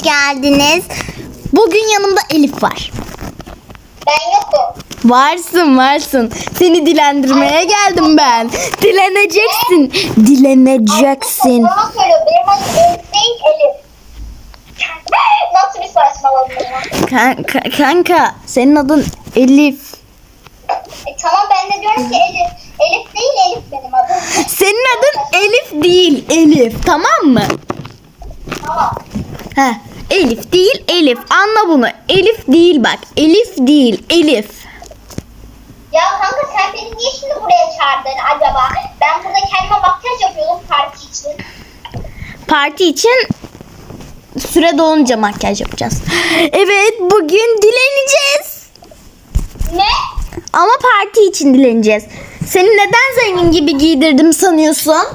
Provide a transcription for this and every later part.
hoş geldiniz. Bugün yanımda Elif var. Ben yokum. Varsın varsın. Seni dilendirmeye geldim ben. Dileneceksin. Dileneceksin. Bana söylüyor. Benim adım Elif değil Elif. Nasıl bir saçmaladım ya? Kanka, kanka senin adın Elif. E, tamam ben de diyorum ki Elif. Elif değil Elif benim adım. Senin adın Elif değil Elif tamam mı? Tamam. Heh, Elif değil Elif. Anla bunu. Elif değil bak. Elif değil Elif. Ya kanka sen beni niye şimdi buraya çağırdın acaba? Ben burada kendime makyaj yapıyordum parti için. Parti için süre dolunca makyaj yapacağız. Evet bugün dileneceğiz. Ne? Ama parti için dileneceğiz. Seni neden zengin gibi giydirdim sanıyorsun?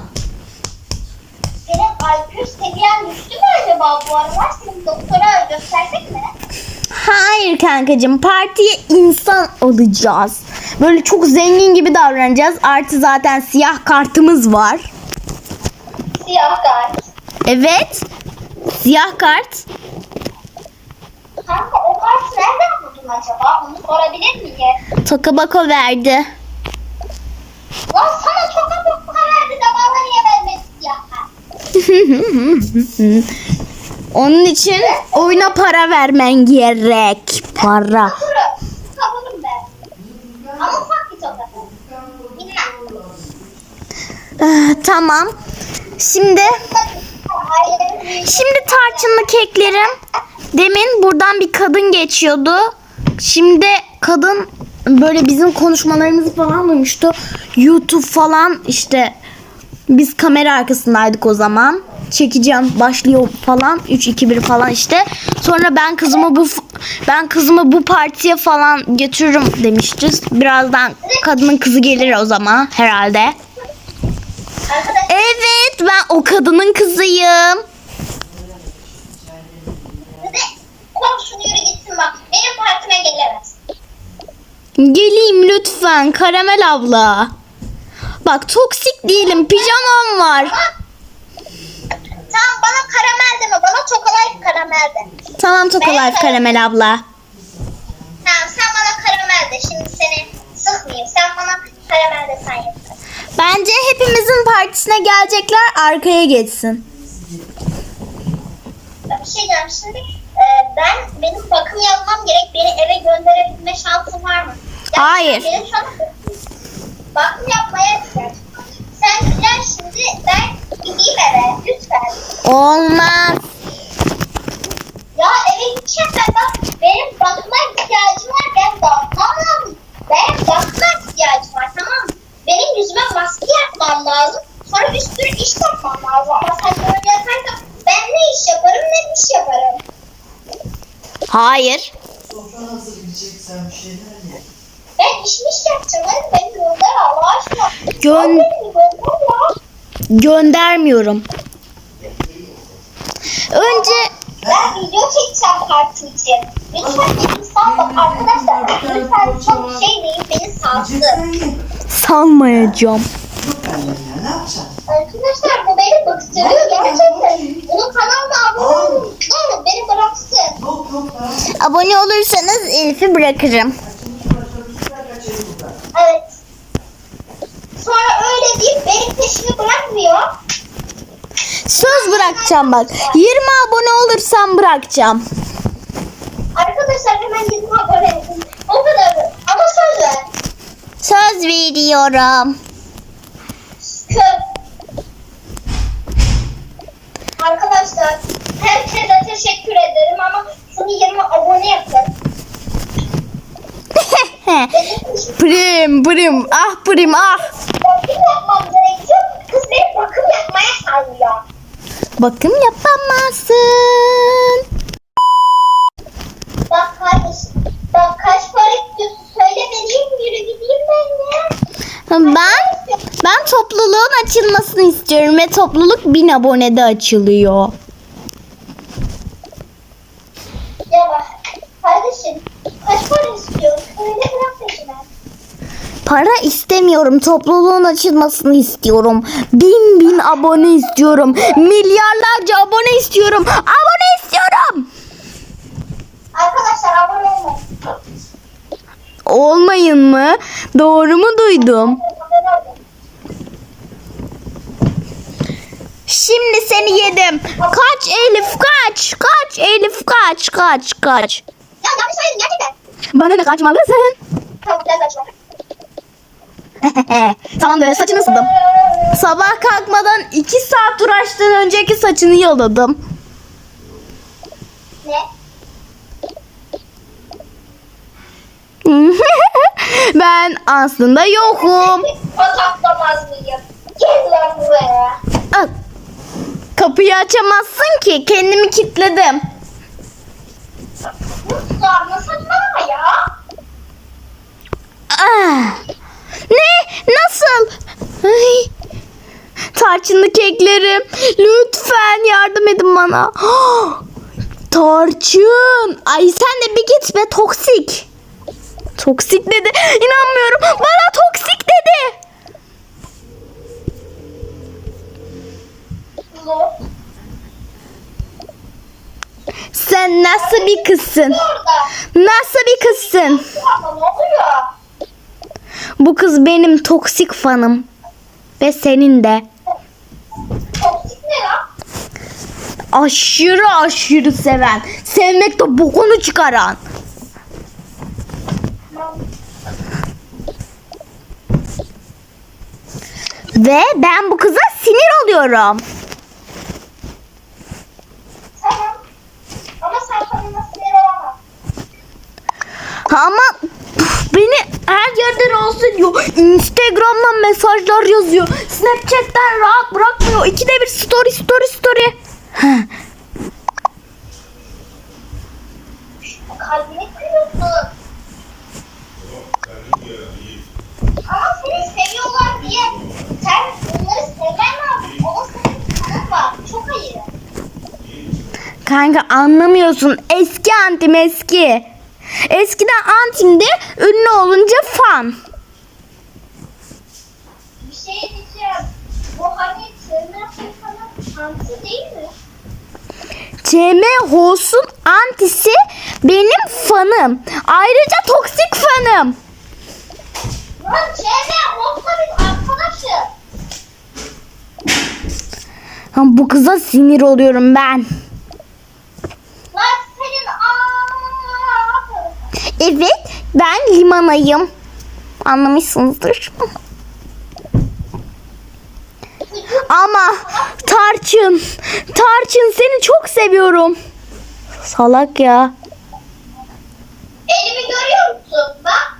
IQ seviyen düştü mü acaba bu aralar? Seni doktora göstersek mi? Hayır kankacığım partiye insan olacağız. Böyle çok zengin gibi davranacağız. Artı zaten siyah kartımız var. Siyah kart. Evet. Siyah kart. Kanka o kartı nereden buldun acaba? Onu sorabilir miyim? Tokabako verdi. Lan sana çok az para verdi de bana niye vermedi siyah kart? Onun için oyuna para vermen gerek. Para. Ah, tamam. Şimdi şimdi tarçınlı keklerim. Demin buradan bir kadın geçiyordu. Şimdi kadın böyle bizim konuşmalarımızı falan duymuştu. YouTube falan işte biz kamera arkasındaydık o zaman. Çekeceğim başlıyor falan 3 2 1 falan işte. Sonra ben kızımı bu ben kızımı bu partiye falan götürürüm demiştiz. Birazdan kadının kızı gelir o zaman herhalde. Evet ben o kadının kızıyım. komşunu yürü gitsin bak. Benim partime gelemez. Geleyim lütfen Karamel abla. Bak toksik değilim pijamam var. Tamam bana karamel deme. Bana çokolade karamel de. Tamam Tokalife Karamel abla. Tamam sen bana karamel de. Şimdi seni sıkmayayım. Sen bana karamel de sen yap. Bence hepimizin partisine gelecekler arkaya geçsin. Bir şey diyeceğim şimdi. e, ben benim bakım yapmam gerek. Beni eve gönderebilme şansın var mı? Yani Hayır. Benim an bakım yapmaya var. Sen gel şimdi ben gideyim eve. Lütfen. Olmaz. Ya eve gideceğim ben bak. Benim bakıma ihtiyacım var. Ben bakmam lazım. Benim bakıma ihtiyacım var tamam mı? Benim yüzüme maske yapmam lazım. Sonra bir sürü iş yapmam lazım. Ama sen böyle yaparsan ben ne iş yaparım ne iş yaparım. Hayır. Sofra hazır gideceksen bir şeyler ye. Ben işmiş yapacağım. Hadi aşkına. Gön-. Göndermiyorum. Önce Ben video çekeceğim parti için. Lütfen sal bak arkadaşlar. Lütfen çok şey değil beni salsın. Salmayacağım. Arkadaşlar bu beni bıktırıyor gerçekten. Bunun kanalına abone olun. Beni bıraksın. Abone olursanız Elif'i bırakırım. Evet. Sonra öyle deyip benim peşimi bırakmıyor. Söz bırakacağım bak. 20 abone olursam bırakacağım. Arkadaşlar hemen 20 abone edin. O kadar. Ama söz ver. Söz veriyorum. Kör. Arkadaşlar herkese teşekkür ederim ama şunu 20 abone yapın. Peşimi prim prim ah prim ah. bakım yapmam gerekiyor. Kız beni bakım yapmaya sallıyor. Bakım yapamazsın. Bak kardeşim. Bak kaç para istiyorsun söyle vereyim yürü gideyim ben ya. Ben ben topluluğun açılmasını istiyorum ve topluluk 1000 abonede açılıyor. Ya bak kardeşim kaç para istiyorsun söyle bırak peşime. Para istemiyorum. Topluluğun açılmasını istiyorum. Bin bin abone istiyorum. Milyarlarca abone istiyorum. Abone istiyorum. olmayın. Olmayın mı? Doğru mu duydum? Şimdi seni yedim. Kaç Elif kaç. Kaç Elif kaç. Kaç kaç. Ya yanlış söyledin gerçekten. Bana ne kaçmalısın? Tamam biraz kaçma. tamam böyle saçını ısıdım. Sabah kalkmadan 2 saat uğraştığın önceki saçını yaladım. Ne? ben aslında yokum. Pataklamaz mıyım? Gel lan buraya. Al. Kapıyı açamazsın ki. Kendimi kilitledim. Mutlarına saçmalama ya. Ah. Nasıl? Ay. Tarçınlı keklerim. Lütfen yardım edin bana. Tarçın. Ay sen de bir git be toksik. Toksik dedi. İnanmıyorum. Bana toksik dedi. Sen nasıl bir kızsın? Nasıl bir kızsın? Bu kız benim toksik fanım. Ve senin de. Toksik ne lan? Aşırı aşırı seven. Sevmekte bokunu çıkaran. Ve ben bu kıza sinir oluyorum. Tamam. Ama sen sinir olamazsın. Ama beni her yerde rahatsız ediyor. Instagram'dan mesajlar yazıyor. Snapchat'ten rahat bırakmıyor. İkide bir story story story. Kalbini kırıyorsun. Ama seni seviyorlar diye sen sevemem. Onun senin kanın var. Çok ayıp. Kanka anlamıyorsun. Eski antim eski. Eskiden antimdi. Ünlü olunca fan. Bir şey diyeceğim. Bu hani kanın şansı değil mi? CM Hos'un antisi benim fanım. Ayrıca toksik fanım. Lan Cemre olsa biz arkadaşız. Bu kıza sinir oluyorum ben. Lan senin aaa. Evet ben limanayım. Anlamışsınızdır. Ama Tarçın, Tarçın seni çok seviyorum. Salak ya. Elimi görüyor musun? Bak.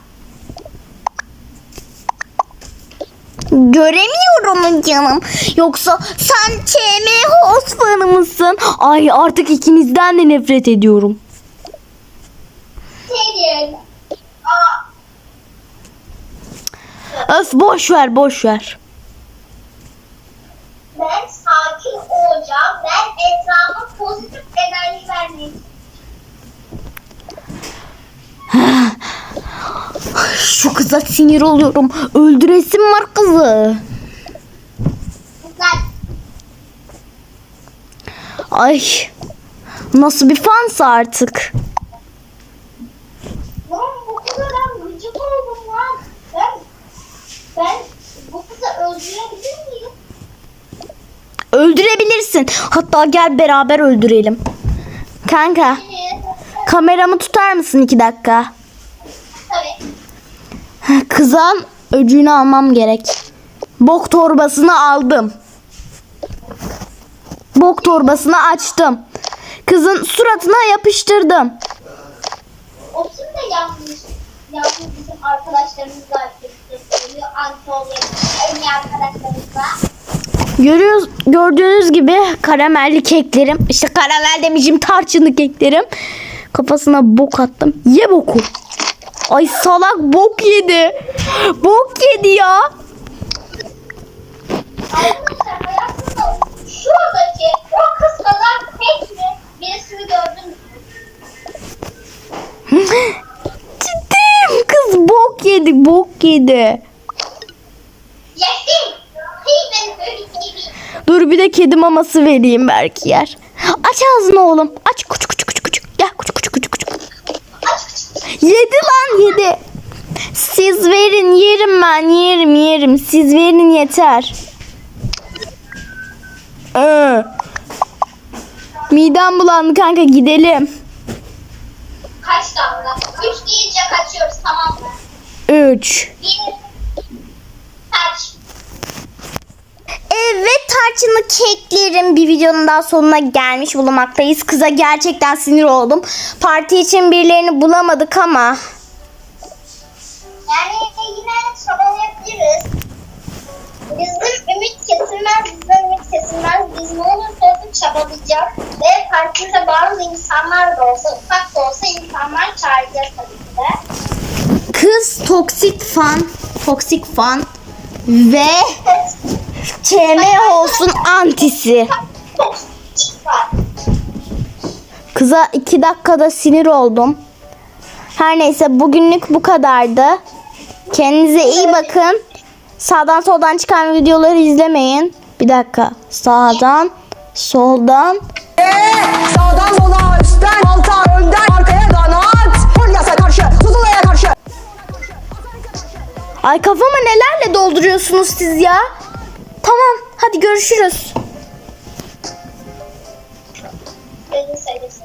Göremiyorum canım. Yoksa sen CM host fanı mısın? Ay artık ikinizden de nefret ediyorum. Senin. Aa. Öf boş ver boş ver. Ben sakin olacağım. Ben etrafa pozitif enerji vermeyeyim. Şu kıza sinir oluyorum. Öldüresim var kızı. Lan Ay nasıl bir fansa artık. Lan bu kıza ben gıcık oldum lan. Ben, ben bu kızı öldürebilir miyim? Öldürebilirsin. Hatta gel beraber öldürelim. Kanka kameramı tutar mısın iki dakika? Tabii. Kızan öcünü almam gerek. Bok torbasını aldım. Bok torbasını açtım. Kızın suratına yapıştırdım. O kim de yanlış? Yanlış bizim arkadaşlarımızla. Anti oluyor. En iyi arkadaşlarımızla. Görüyoruz, gördüğünüz gibi karamelli keklerim. işte karamel demişim tarçınlı keklerim. Kafasına bok attım. Ye boku. Ay salak bok yedi. Bok yedi ya. Yedi. Gibi. Dur bir de kedi maması vereyim belki yer. Aç ağzını oğlum. Aç kuçu kuçu kuçu kuçu. Gel kuçu kuçu kuçu kuçu. Aç aç aç. dedi. Siz verin yerim ben yerim yerim. Siz verin yeter. Ee. Midem bulandı kanka gidelim. Kaç damla? Üç deyince kaçıyoruz tamam mı? 3 Bir. Kaç. Evet tarçınlı keklerin bir videonun daha sonuna gelmiş bulunmaktayız. Kıza gerçekten sinir oldum. Parti için birilerini bulamadık ama. Yani yine çabalayabiliriz. Bizim ümit kesilmez, bizim ümit kesilmez. Biz ne olursa olsun çabalayacağız. Ve partimize bazı insanlar da olsa, ufak da olsa insanlar çağıracağız tabii ki de. Kız toksik fan, toksik fan ve TM olsun antisi. Kıza iki dakikada sinir oldum. Her neyse bugünlük bu kadardı. Kendinize iyi bakın. Sağdan soldan çıkan videoları izlemeyin. Bir dakika. Sağdan, soldan. Sağdan sola, üstten alta, önden arkaya Ay kafama nelerle dolduruyorsunuz siz ya? Tamam hadi görüşürüz. Dedin söylesin.